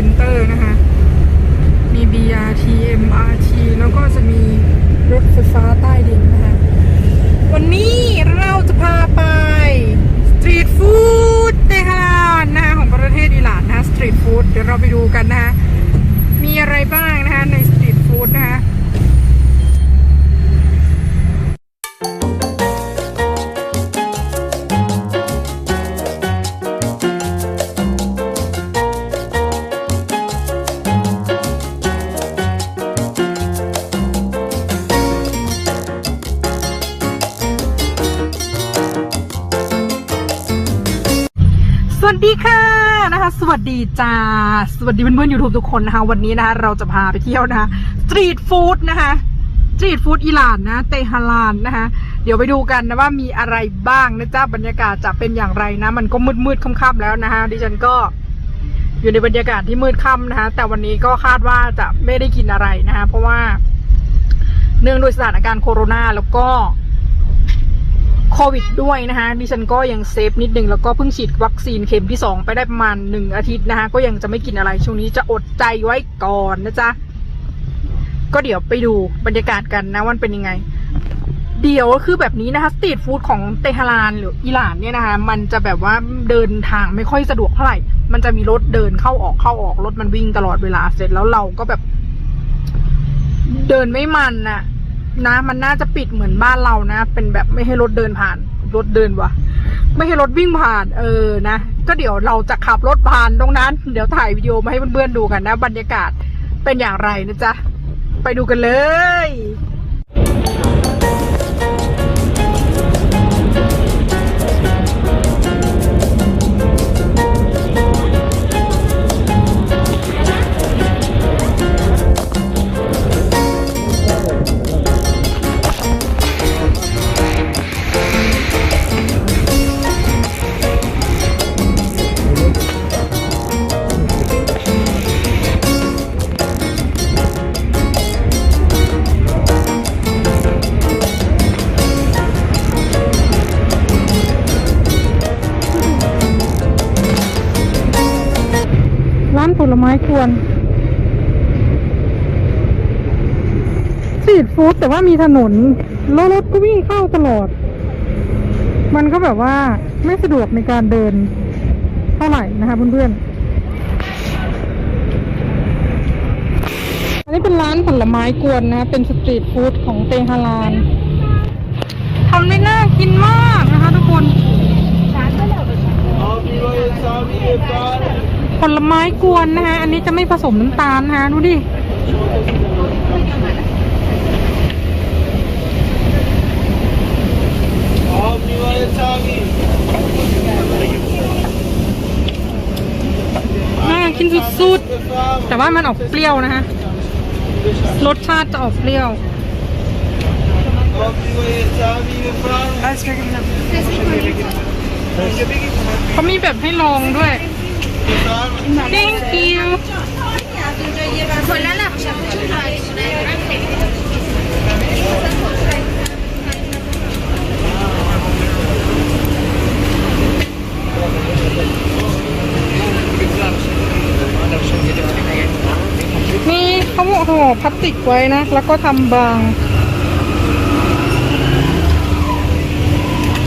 ซ็นเตอร์นะคะ มี BRT MRT แล้วก็จะมีรถไฟฟ้าใต้ดินนะคะ วันนี้เราจะพาไปสตรีทฟู้ดเตหะรานนะคะของประเทศอิหร่านนะสตรีทฟู้ดเดี๋ยวเราไปดูกันนะคะ มีอะไรบ้างนะคะในสตรีทฟู้ดนะคะ วัสดีค่ะนะคะ สวัสดีจ้า สวัสดีเพื่อนๆ YouTube ทุกคนนะคะ วันนี้นะคะเราจะพาไปเที่ยวนะคะสตรีทฟู้ดนะคะสตรีทฟู้ดอิหร่านนะ เตหะรานนะคะ เดี๋ยวไปดูกันนะว่ามีอะไรบ้างนะจ๊ะบรรยากาศจะเป็นอย่างไรนะ มันก็มืดมืดๆค่ำๆแล้วนะคะดิฉันก็อยู่ในบรรยากาศที่มืดค่ำนะคะ แต่วันนี้ก็คาดว่าจะไม่ได้กินอะไรนะคะ เพราะว่าเนื่องด้วยสถานการณ์โควิดแล้วก็ โควิดด้วยนะคะดิฉันก็ยังเซฟนิดนึงแล้วก็เพิ่งฉีดวัคซีนเข็มที่สองไปได้ประมาณหนึ่งอาทิตย์นะคะก็ยังจะไม่กินอะไรช่วงนี้จะอดใจไว้ก่อนนะจ๊ะ ก็เดี๋ยวไปดูบรรยากาศกันนะวันเป็นยังไง เดี๋ยวคือแบบนี้นะคะสตรีทฟู้ดของเตหะรานหรืออิหร่านเนี่ยนะคะมันจะแบบว่าเดินทางไม่ค่อยสะดวกเท่าไหร่ มันจะมีรถเดินเข้าออกเข้าออกรถมันวิ่งตลอดเวลาเสร็จแล้วเราก็แบบ เดินไม่มันน่ะ นะ มันน่าจะปิดเหมือนบ้านเรานะ เป็นแบบไม่ให้รถเดินผ่าน รถเดินวะไม่ให้รถวิ่งผ่าน เออนะ ก็เดี๋ยวเราจะขับรถผ่านตรงนั้น เดี๋ยวถ่ายวิดีโอมาให้เพื่อนๆดูกันนะ บรรยากาศเป็นอย่างไรนะจ๊ะ ไปดูกันเลย ว่ามีถนนแล้วรถก็วิ่งเข้าตลอด มันก็แบบว่าไม่สะดวกในการเดินเท่าไหร่นะคะเพื่อนๆ อันนี้เป็นร้านผลไม้กวนนะเป็นสตรีทฟู้ดของเตหะรานทำได้น่ากินมากนะคะทุกคนผลไม้กวนนะคะอันนี้จะไม่ผสมน้ำตาลนะคะดูดิ น่ากินสุดๆ แต่ว่ามันออกเปรี้ยวนะคะรสชาติจะออกเปรี้ยว เขามีแบบให้ลองด้วย thank you นี่ เขาห่อพลาสติกไว้นะ แล้วก็ทำบาง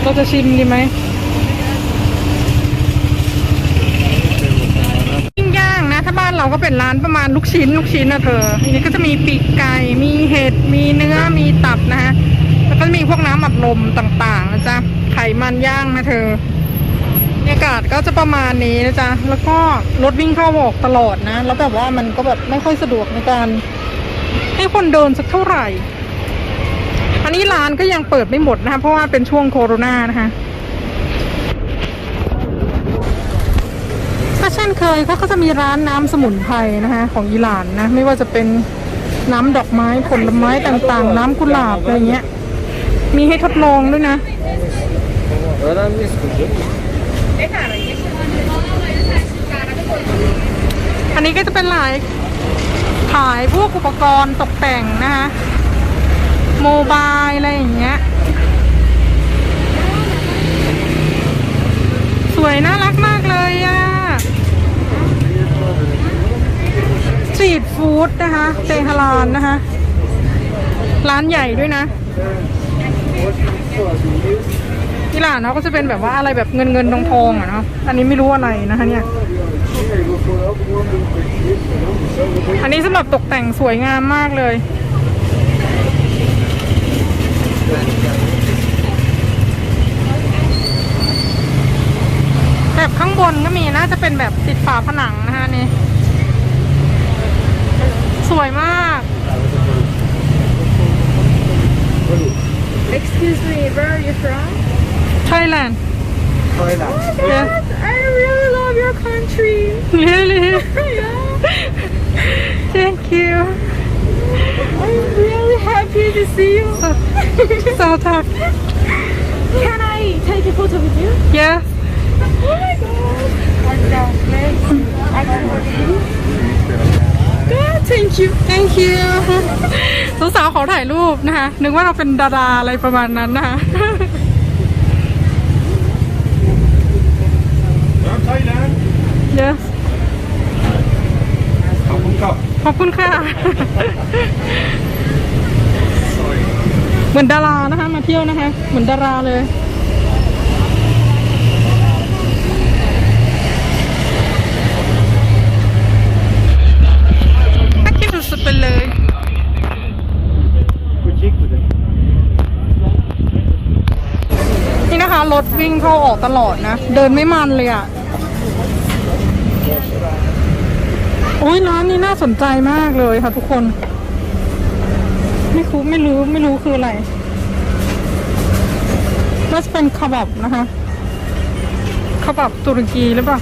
เราจะชิมดีไหมปิ้งย่างนะ ถ้าบ้านเราก็เป็นร้านประมาณลูกชิ้น ลูกชิ้นนะเธออันนี้ก็จะมีปีกไก่ มีเห็ด มีเนื้อ มีตับนะฮะ แล้วก็มีพวกน้ำอัดลมต่างๆนะจ๊ะ ไขมันย่างนะเธอ ยากาศก็จะประมาณนี้นะจ๊ะ แล้วก็รถวิ่งเข้าออกตลอดนะ แล้วแบบว่ามันก็แบบไม่ค่อยสะดวกในการ ให้คนเดินสักเท่าไหร่ อันนี้ร้านก็ยังเปิดไม่หมดนะคะ เพราะว่าเป็นช่วงโควิดนะคะก็เช่นเคยเขาก็จะมีร้านน้ำสมุนไพรนะคะ ของอิหร่านนะ ไม่ว่าจะเป็นน้ำดอกไม้ผลไม้ต่างๆ น้ำกุหลาบอะไรเงี้ย มีให้ทดลองด้วยนะ อันนี้ก็จะเป็นหลายขายพวกอุปกรณ์ตกแต่งนะคะโมบายอะไรอย่างเงี้ย สวยน่ารักมากเลยอะ่ะฟู้ดนะคะเตฮารานนะคะ ร้านใหญ่ด้วยนะ ที่ร้านเขาก็จะเป็นแบบว่าอะไรแบบเงินเงินทองทองๆอะเนาะอันนี้ไม่รู้อะไรนะคะเนี่ยอันนี้สำหรับตกแต่งสวยงามมากเลย แบบข้างบนก็มีน่าจะเป็นแบบติดฝาผนังนะคะนี่ สวยมาก Excuse me, where are you from? Thailand Thailand. yeah I really love your country. really yeah. thank you I'm really happy to see you. so so tough Can I take a photo with you? yeah Oh my god. God, thank you. thank you สาวๆขอถ่ายรูปนะคะ นึกว่าเราเป็นดาราอะไรประมาณนั้นนะคะ From Thailand. Yes ขอบคุณครับขอบคุณค่ะ เหมือนดารานะคะ มาเที่ยวนะคะ เหมือนดาราเลย น่าคิดสุดๆไปเลยคุณชิคคุณนี่นะคะ รถวิ่งเข้าออกตลอดนะ เดินไม่มันเลยอะ่ะ โอ้ยร้านนี้น่าสนใจมากเลยค่ะทุกคน ไม่คุ้ไม่รู้ไม่รู้คืออะไรน่าจะเป็นคาบับนะคะคาบับตุรกีหรือเปล่า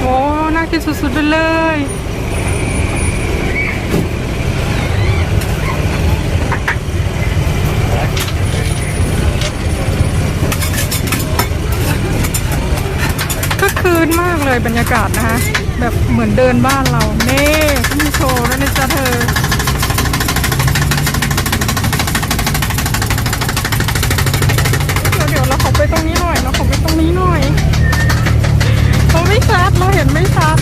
โอ้น่ากินสุดๆไปเลย ก็คืนมาก เลยบรรยากาศนะคะ แบบเหมือนเดินบ้านเราเน่ก็มีโชว์แล้วนะจ๊ะเธอเดี๋ยวเดี๋ยวเราขอไปตรงนี้หน่อย เราขอไปตรงนี้หน่อยเราไม่ชัดเราเห็นไม่ชัด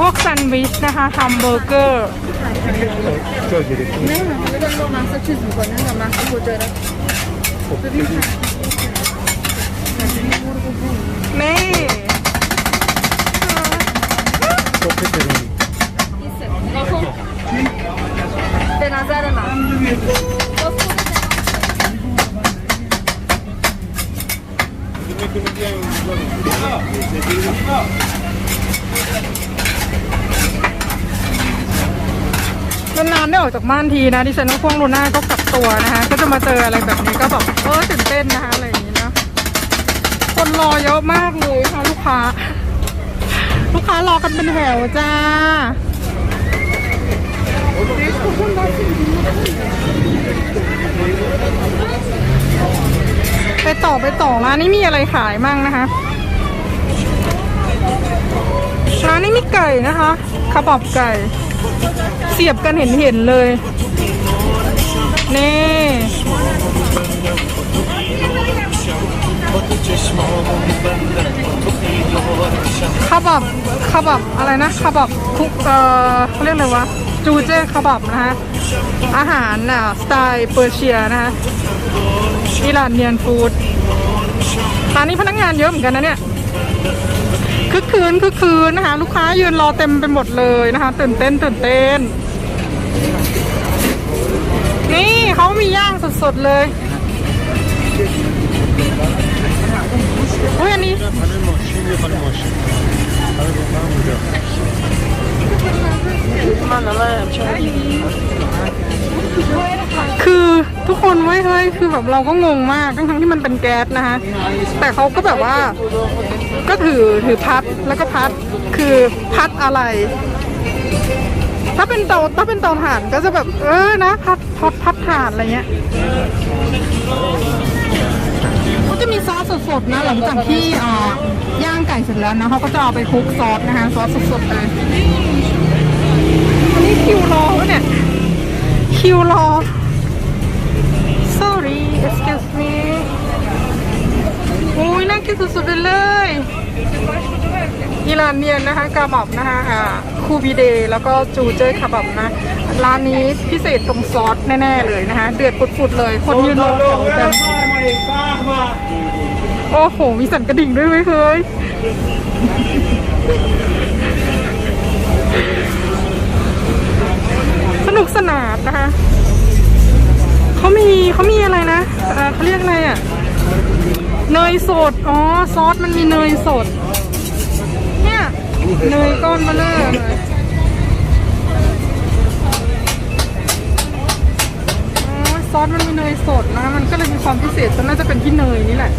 พวกแซนด์วิชนะคะฮัมเบอร์เกอร์เจออยู่ใน นานๆได้ออกจากบ้านทีนะดิฉันก็พ่วงลูน่าก็กลับตัวนะคะ ก็จะมาเจออะไรแบบนี้ก็แบบเออตื่นเต้นนะคะอะไรอย่างนี้นะคนรอเยอะมากเลยค่ะลูกค้า ลูกค้ารอกันเป็นแถวจ้าไปต่อไปต่อร้านนี้มีอะไรขายมั่งนะคะร้านนี้มีไก่นะคะขบับไก่ เสียบกันเห็นเห็นเลย นี่คาบับคาบับ อะไรนะคาบับ คุก เอ่อเขาเรียกอะไรวะ จูเจ้คาบับนะคะอาหารอะ สไตล์เปอร์เซียนะคะอิหร่านเนียนฟู้ดร้านนี้พนักงานเยอะเหมือนกันนะเนี่ย คึกคืนคึกคืนนะคะ ลูกค้ายืนรอเต็มไปหมดเลยนะคะ ตื่นเต้นตื่นเต้น นี่เขามีย่างสดๆเลยอุ้ยอันนี้คือทุกคนไว้ยเฮ้ยคือแบบเราก็งงมากทั้งๆที่มันเป็นแก๊สนะคะแต่เขาก็แบบว่า ก็ถือถือพัดแล้วก็พัดคือพัดอะไร ถ้าเป็นเตาถ้าเป็นเตาถ่านก็จะแบบ เออนะ พัดพัดพัดถ่านอะไรเงี้ยก็จะมีซอสสดๆนะหลังจากที่อ่าย่างไก่เสร็จแล้วนะเขาก็จะเอาไปคลุกซอสนะคะซอสสดๆเลยอันนี้คิวรอวะเนี่ยคิวรอ sorry excuse me โอ้ยน่ากินสุดๆเลยเลยอิรานเนียนนะคะกาบับนะคะอ่าคูบีเดย์แล้วก็จูเจอร์คาบับนะร้านนี้พิเศษตรงซอสแน่ๆเลยนะคะ เดือดปุดๆเลย คนยืนรอแถวกันโอ้โห มีสั่นกระดิ่งด้วยไหมเคยสนุกสนานนะคะเขามีเขามีอะไรนะเขาเรียกอะไรอะ เนยสด อ๋อ ซอสมันมีเนยสด เนี่ย เนยก้อนมาเลยอ๋อซอสมันมีเนยสดนะมันก็เลยมีความพิเศษจนน่าจะเป็นที่เนยนี่แหละ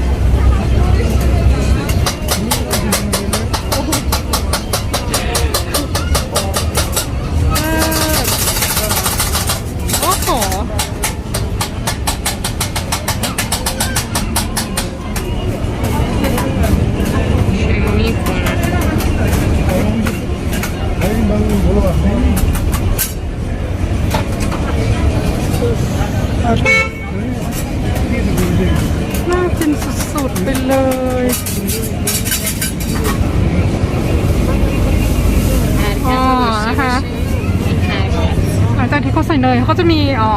เขาจะมีอ๋อ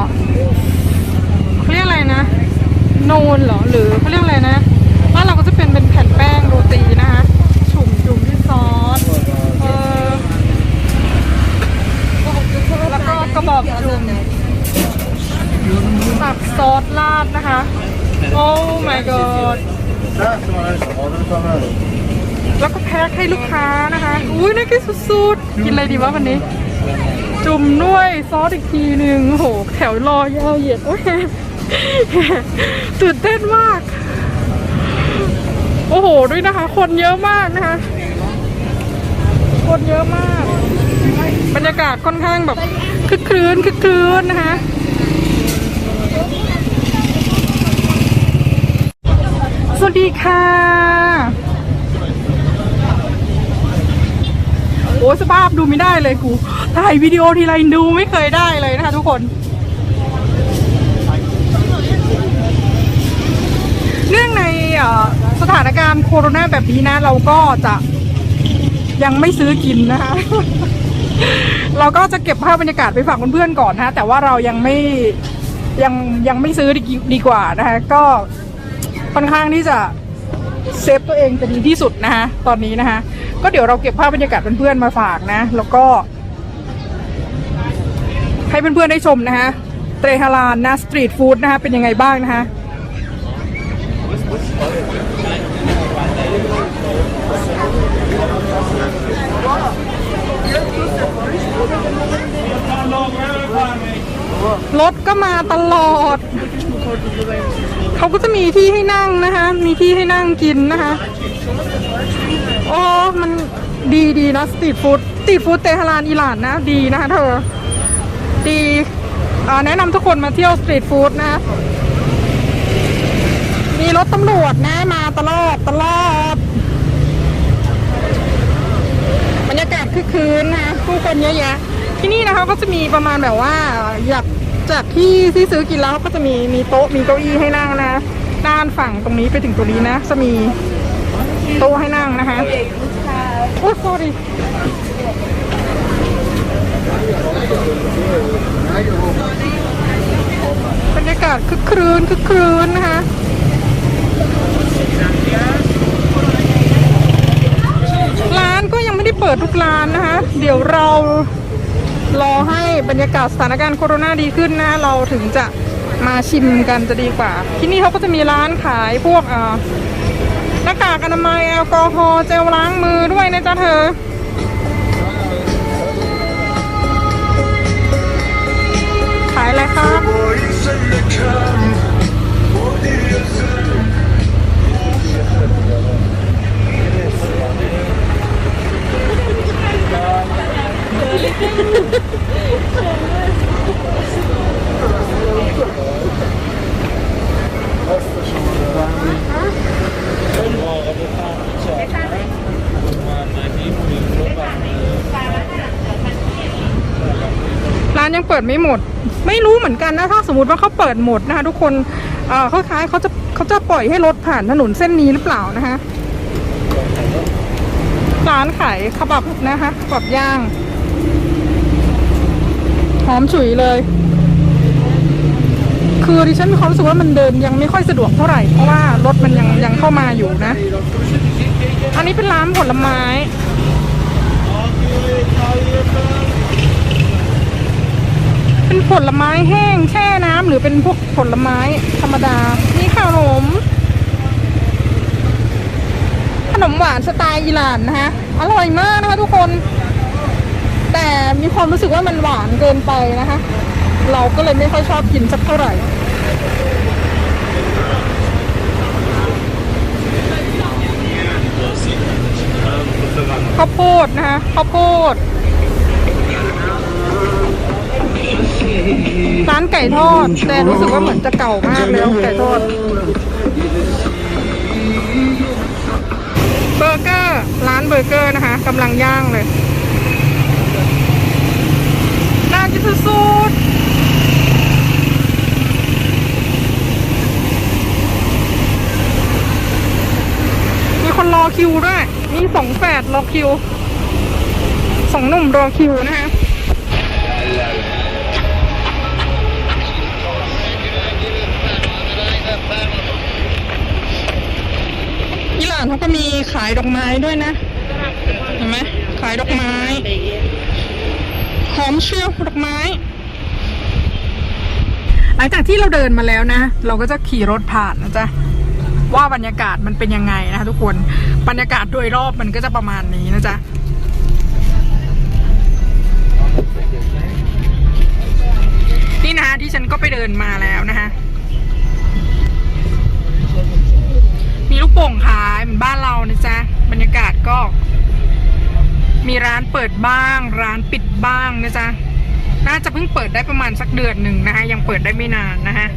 เขาเรียกอะไรนะโนนเหรอหรือเขาเรียกอะไรนะบ้านเราก็จะเป็นเป็นแผ่นแป้งโรตีนะคะชุ่มจุ่มที่ซอสเออแล้วก็กระบอกจุ่มตักซอสราดนะคะ โอ้ my god แล้วก็แพ็คให้ลูกค้านะคะ อุ้ยน่ากินสุดๆ กินอะไรดีวะวันนี้ จุ่มด้วยซอสอีกทีหนึ่งโอ้โห แถวรอยาวเหยียดโอ้ยตื่นเต้นมาก โอ้โห ด้วยนะคะ คนเยอะมากนะคะ คนเยอะมาก บรรยากาศค่อนข้างแบบคึกครื้นคึกครื้นนะคะสวัสดีค่ะ โอ้สภาพดูไม่ได้เลยกูถ่ายวิดีโอทีไรดูไม่เคยได้เลยนะคะทุกคน เนื่องในสถานการณ์โควิดแบบนี้นะ เราก็จะยังไม่ซื้อกินนะคะ เราก็จะเก็บภาพบรรยากาศไปฝากเพื่อนๆก่อนนะแต่ว่าเรายังไม่ยังยังไม่ซื้อดีดีกว่านะคะก็ค่อนข้างที่จะเซฟตัวเองเป็นที่สุดนะคะตอนนี้นะคะ ก็เดี๋ยวเราเก็บภาพบรรยากาศเพื่อนๆมาฝากนะ แล้วก็ ให้เพื่อนๆได้ชมนะคะเตรฮารานนะสตรีทฟู้ดนะคะเป็นยังไงบ้างนะคะรถก็มาตลอด เขาก็จะมีที่ให้นั่งนะคะ มีที่ให้นั่งกินนะคะ โอ้มันดีดีนะสตรีทฟู้ดสตรีทฟู้ดเตหะรานอิหร่านนะดีนะคะเธอ ดีอ่าแนะนำทุกคนมาเที่ยวสตรีทฟู้ดนะ มีรถตำรวจนะมาตลอดตลอดบรรยากาศคึกคืนนะผู้คนเยอะแยะ ที่นี่นะคะก็จะมีประมาณแบบว่าอยากจากที่ที่ซื้อกินแล้วก็จะมีมีโต๊ะมีเก้าอี้ให้นั่งนะด้านฝั่งตรงนี้ไปถึงตรงนี้นะ จะมี โต๊ะให้นั่งนะคะโอ้ sorry บรรยากาศคึกครื้นคึกครื้นนะคะร้านก็ยังไม่ได้เปิดทุกร้านนะคะ เดี๋ยวเรารอให้บรรยากาศสถานการณ์โควิดดีขึ้นนะ เราถึงจะมาชิมกันจะดีกว่า ที่นี่เขาก็จะมีร้านขายพวกอ่า หน้ากากอนามัยแอลกอฮอล์เจลล้างมือด้วยนะจ๊ะเธอ หมด ไม่รู้เหมือนกันนะถ้าสมมติว่าเขาเปิดหมดนะคะทุกคนเอ่อเขาคล้ายเขาจะเขาจะปล่อยให้รถผ่านถนนเส้นนี้หรือเปล่านะคะร้านขายขบับนะคะขบับย่างหอมฉุยเลย คือดิฉันมีความรู้สึกว่ามันเดินยังไม่ค่อยสะดวกเท่าไหร่เพราะว่ารถมันยังยังเข้ามาอยู่นะ อันนี้เป็นร้านผลไม้ เป็นผลไม้แห้งแช่น้ำหรือเป็นพวกผลไม้ธรรมดา นี่ขนม ขนมหวานสไตล์อิหร่านนะคะ อร่อยมากนะคะทุกคน แต่มีความรู้สึกว่ามันหวานเกินไปนะคะ เราก็เลยไม่ค่อยชอบกินสักเท่าไหร่ข้าวโพดนะคะข้าวโพด ร้านไก่ทอด แต่รู้สึกว่าเหมือนจะเก่ามากแล้วไก่ทอด เบอร์เกอร์ร้านเบอร์เกอร์นะคะกำลังย่างเลยน่ากินสุดๆมีคนรอคิวด้วย มีสองแฝดรอคิวสองหนุ่มรอคิวนะคะ เขาก็มีขายดอกไม้ด้วยนะ เห็นไหมขายดอกไม้หอมเชียวดอกไม้ หลังจากที่เราเดินมาแล้วนะ เราก็จะขี่รถผ่านนะจ๊ะว่าบรรยากาศมันเป็นยังไงนะคะทุกคนบรรยากาศโดยรอบมันก็จะประมาณนี้นะจ๊ะนี่นะคะที่ฉันก็ไปเดินมาแล้วนะคะ ลูกโป่งขายเหมือนบ้านเรานะจ๊ะบรรยากาศก็ มีร้านเปิดบ้าง ร้านปิดบ้างนะจ๊ะน่าจะเพิ่งเปิดได้ประมาณสักเดือนหนึ่งนะคะยังเปิดได้ไม่นานนะฮะ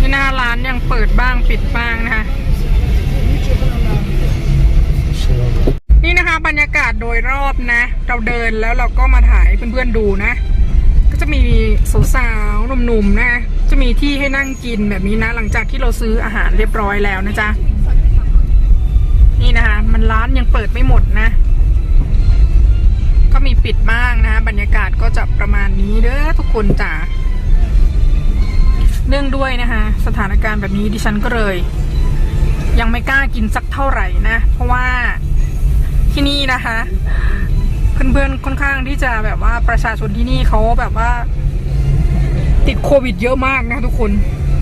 นี่หน้าร้านยังเปิดบ้างปิดบ้างนะคะ นี่นะคะ บรรยากาศโดยรอบนะ เราเดินแล้วเราก็มาถ่ายเพื่อนๆดูนะ ก็จะมีสาวๆหนุ่มๆนะ จะมีที่ให้นั่งกินแบบนี้นะ หลังจากที่เราซื้ออาหารเรียบร้อยแล้วนะจ๊ะนี่นะคะ มันร้านยังเปิดไม่หมดนะ ก็มีปิดบ้างนะ บรรยากาศก็จะประมาณนี้เด้อทุกคนจ้ะเนื่องด้วยนะคะ สถานการณ์แบบนี้ดิฉันก็เลย ยังไม่กล้ากินสักเท่าไหร่นะ เพราะว่า ที่นี่นะคะ เพื่อนๆค่อนข้างที่จะแบบว่าประชาชนที่นี่เขาแบบว่า ติดโควิดเยอะมากนะทุกคน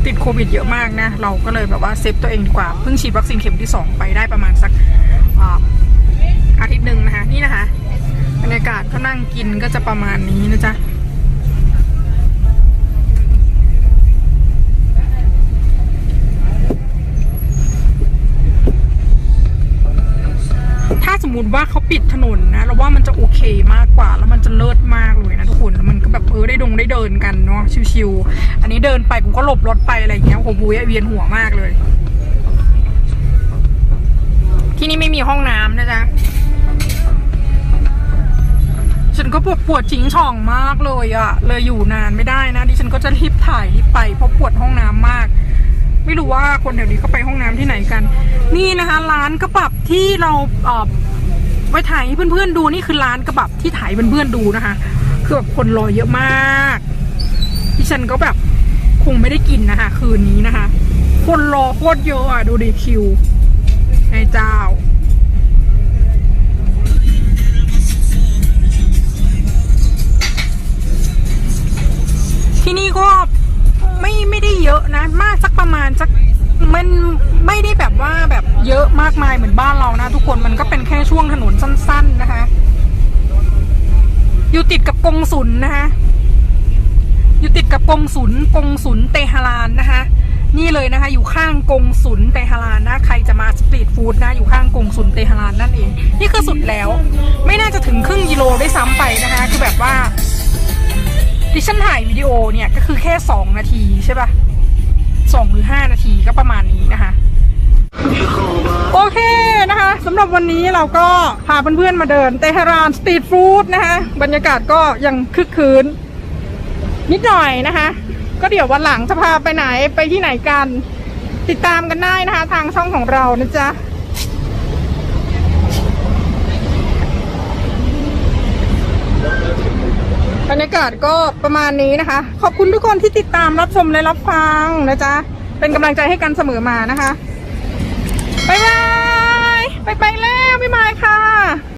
ติดโควิดเยอะมากนะ เราก็เลยแบบว่าเซฟตัวเองดีกว่า เพิ่งฉีดวัคซีนเข็มที่สองไปได้ประมาณสักอาอาทิตย์หนึ่งนะคะ นี่นะคะ บรรยากาศก็นั่งกินก็จะประมาณนี้นะจ๊ะ มมติว่าเขาปิดถนนนะ เราว่ามันจะโอเคมากกว่า แล้วมันจะเลิศมากเลยนะทุกคนแล้วมันก็แบบเออได้ดงได้เดินกันเนาะชิวๆอันนี้เดินไปผมก็หลบรถไปอะไรอย่างเงี้ยโอ้โหบุยเวียนหัวมากเลย ที่นี่ไม่มีห้องน้ำนะจ๊ะฉันก็ปวดปวดจิงช่องมากเลยอะเลยอยู่นานไม่ได้นะดิฉันก็จะรีบถ่ายรีบไปเพราะปวดห้องน้ำมาก ไม่รู้ว่าคนแถวนี้เขาไปห้องน้ำที่ไหนกัน นี่นะคะ ร้านกระบับที่เราเออ ไว้ถ่ายให้เพื่อนๆดูนี่คือร้านกระบับที่ถ่ายเพื่อนๆดูนะคะ คือแบบคนรอเยอะมากดิฉันก็แบบคงไม่ได้กินนะคะ คืนนี้นะคะ คนรอโคตรเยอะอะดูดิคิวไอ้เจ้าที่นี่ก็ไม่ไม่ได้เยอะนะ มากสักประมาณสัก มันไม่ได้แบบว่าแบบเยอะมากมายเหมือนบ้านเรานะ ทุกคนมันก็เป็นแค่ช่วงถนนสั้น ๆนะคะ อยู่ติดกับกงศุลนนะคะอยู่ติดกับกงศุลกงศุลเตหารานนะคะ นี่เลยนะคะ อยู่ข้างกงศุลเตหารานนะใครจะมาสตรีทฟู้ดนะอยู่ข้างกงศุลเตหารานนั่นเอง นี่คือสุดแล้ว ไม่น่าจะถึงครึ่งกิโลได้ซ้ำไปนะคะ คือแบบว่าดิฉันถ่ายวิดีโอเนี่ยก็คือแค่ 2 นาทีใช่ปะ องหรือห้านาทีก็ประมาณนี้นะคะ โอเคนะคะสำหรับวันนี้เราก็พาเพื่อนๆมาเดินเตหะรานสตรีทฟู้ดนะคะบรรยากาศก็ยังคึกคืน นิดหน่อยนะคะ ก็เดี๋ยววันหลังจะพาไปไหนไปที่ไหนกัน ติดตามกันได้นะคะ ทางช่องของเรานะจ๊ะ รรยากาศก็ประมาณนี้นะคะ ขอบคุณทุกคนที่ติดตามรับชมและรับฟังนะจ๊ะ เป็นกำลังใจให้กันเสมอมานะคะ บ๊ายบาย ไปไปแล้วบ๊ายบายค่ะ